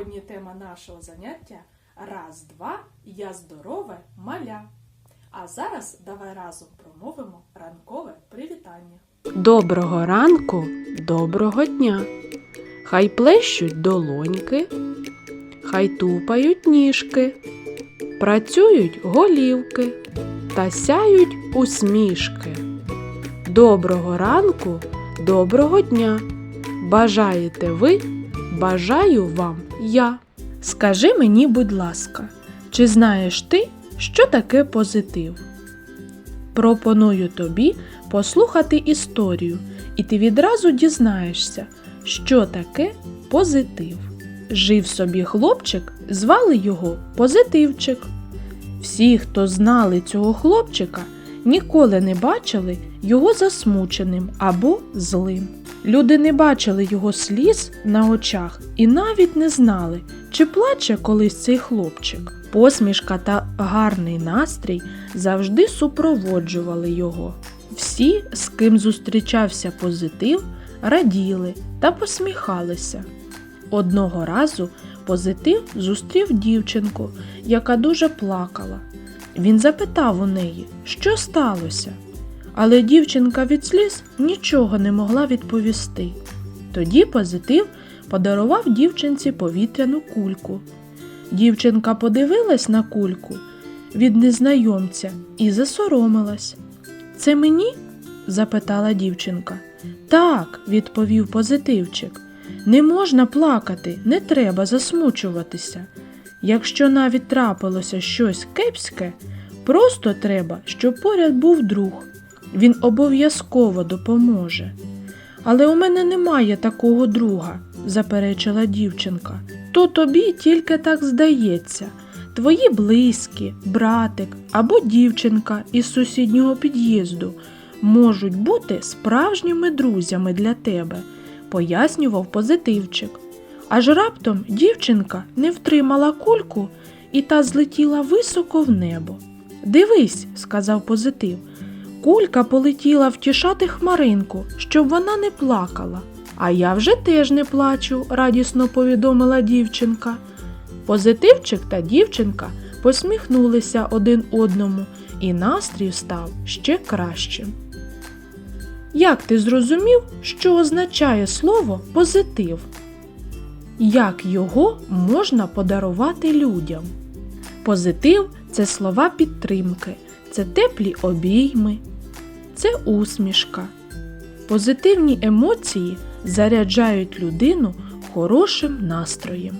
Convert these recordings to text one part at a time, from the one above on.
Сьогодні тема нашого заняття Раз, два, я здорове маля. А зараз давай разом промовимо ранкове привітання. Доброго ранку, доброго дня. Хай плещуть долоньки, хай тупають ніжки, працюють голівки та сяють усмішки. Доброго ранку, доброго дня. Бажаєте ви, бажаю вам я. Скажи мені, будь ласка, чи знаєш ти, що таке позитив? Пропоную тобі послухати історію, і ти відразу дізнаєшся, що таке позитив. Жив собі хлопчик, звали його Позитивчик. Всі, хто знали цього хлопчика, ніколи не бачили його засмученим або злим. Люди не бачили його сліз на очах і навіть не знали, чи плаче колись цей хлопчик. Посмішка та гарний настрій завжди супроводжували його. Всі, з ким зустрічався позитив, раділи та посміхалися. Одного разу позитив зустрів дівчинку, яка дуже плакала. Він запитав у неї, що сталося. Але дівчинка від сліз нічого не могла відповісти. Тоді позитив подарував дівчинці повітряну кульку. Дівчинка подивилась на кульку від незнайомця і засоромилась. Це мені? запитала дівчинка. Так, відповів позитивчик. Не можна плакати, не треба засмучуватися. Якщо навіть трапилося щось кепське, просто треба, щоб поряд був друг. Він обов'язково допоможе. Але у мене немає такого друга, заперечила дівчинка. То тобі тільки так здається. Твої близькі, братик або дівчинка із сусіднього під'їзду можуть бути справжніми друзями для тебе, пояснював позитивчик. Аж раптом дівчинка не втримала кульку і та злетіла високо в небо. Дивись, сказав позитив. Кулька полетіла втішати хмаринку, щоб вона не плакала. А я вже теж не плачу, радісно повідомила дівчинка. Позитивчик та дівчинка посміхнулися один одному, і настрій став ще кращим. Як ти зрозумів, що означає слово позитив? Як його можна подарувати людям? Позитив це слова підтримки, це теплі обійми, це усмішка. Позитивні емоції заряджають людину хорошим настроєм,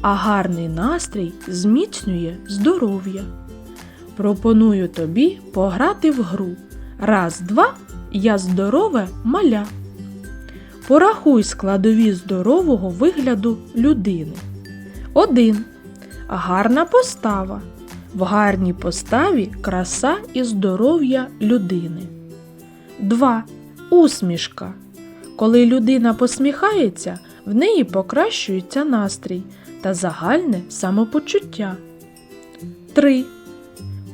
а гарний настрій зміцнює здоров'я. Пропоную тобі пограти в гру. Раз, два, я здорове маля. Порахуй складові здорового вигляду людини. 1. Гарна постава. В гарній поставі краса і здоров'я людини. 2. Усмішка. Коли людина посміхається, в неї покращується настрій та загальне самопочуття. 3.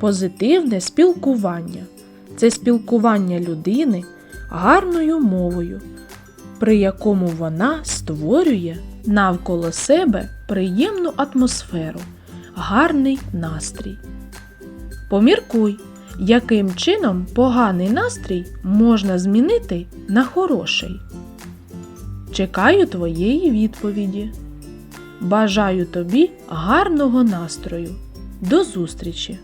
Позитивне спілкування. Це спілкування людини гарною мовою, при якому вона створює навколо себе приємну атмосферу, гарний настрій. Поміркуй, яким чином поганий настрій можна змінити на хороший. Чекаю твоєї відповіді. Бажаю тобі гарного настрою. До зустрічі!